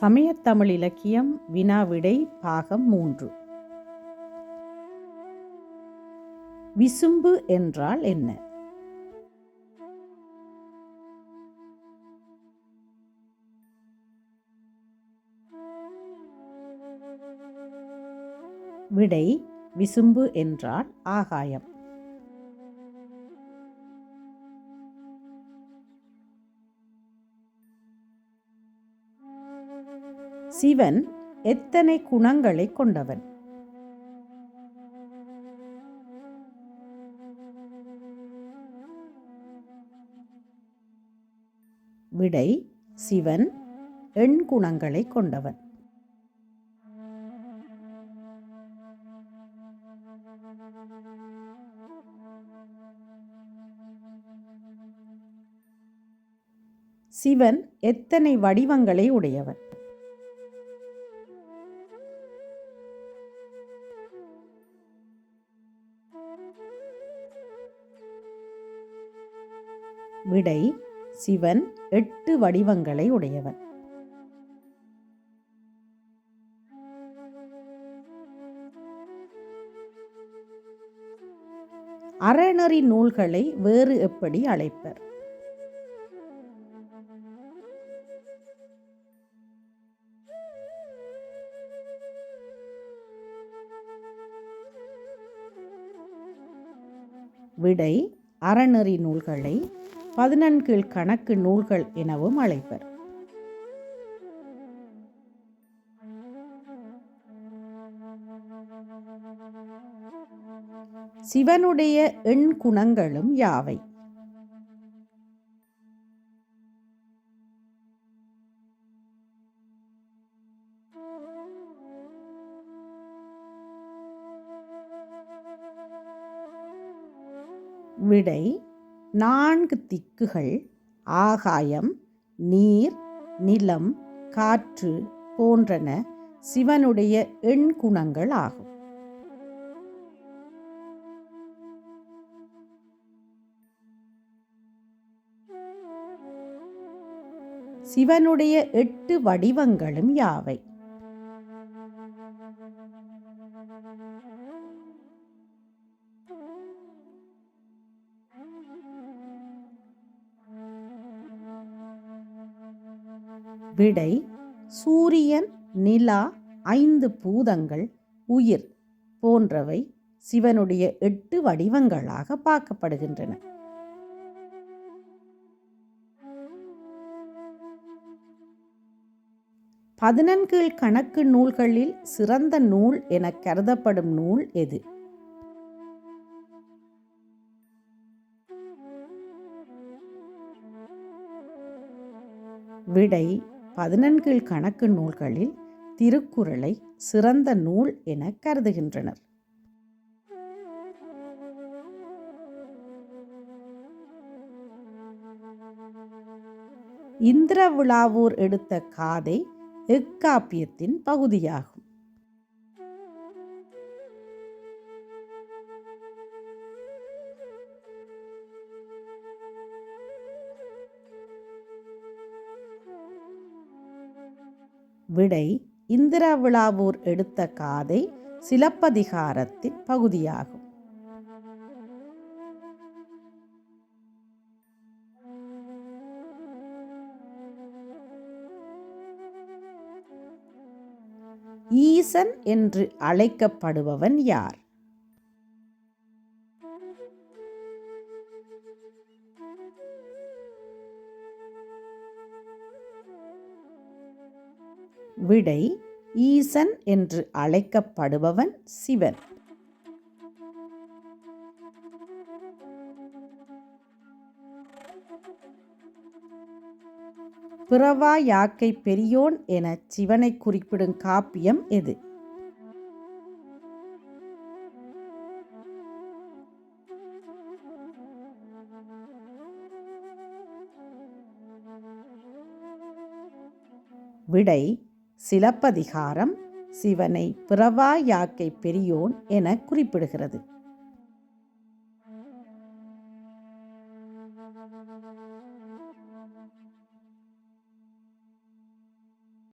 சமயத்தமிழ் இலக்கியம் வினாவிடை பாகம் மூன்று. விசும்பு என்றால் என்ன? விடை விசும்பு என்றால் ஆகாயம். சிவன் எத்தனை குணங்களை கொண்டவன்? விடை சிவன் எண் குணங்களை கொண்டவன். சிவன் எத்தனை வடிவங்களை உடையவன்? விடை சிவன் எட்டு வடிவங்களை உடையவன். அறநெறி நூல்களை வேறு எப்படி அழைப்பர்? விடை அறநெறி நூல்களை பதினன்கீழ் கணக்கு நூல்கள் எனவும் அழைப்பர். சிவனுடைய எண் குணங்களும் யாவை? விடை நான்கு திக்குகள் ஆகாயம் நீர் நிலம் காற்று போன்றன சிவனுடைய எண் குணங்கள் ஆகும். சிவனுடைய எட்டு வடிவங்களும் யாவை? விடை சூரியன் நிலா ஐந்து பூதங்கள் உயிர் போன்றவை சிவனுடைய எட்டு வடிவங்களாக பார்க்கப்படுகின்றன. பதினன்கீழ் கணக்கு நூல்களில் சிறந்த நூல் என கருதப்படும் நூல் எது? விடை பதினெண்கீழ் கணக்கு நூல்களில் திருக்குறளை சிறந்த நூல் என கருதுகின்றனர். இந்திர விழாவூர் எடுத்த காதை எக்காப்பியத்தின் பகுதியாகும். விடை இந்திர விழாவூர் எடுத்த காதை சிலப்பதிகாரத்தின் பகுதியாகும். ஈசன் என்று அழைக்கப்படுபவன் யார்? விடை ஈசன் என்று அழைக்கப்படுபவன் சிவன். பிறவா யாக்கை பெரியோன் என சிவனை குறிப்பிடும் காப்பியம் எது? விடை சிலப்பதிகாரம் சிவனை பிறவா யாக்கை பெரியோன் என குறிப்பிடுகிறது.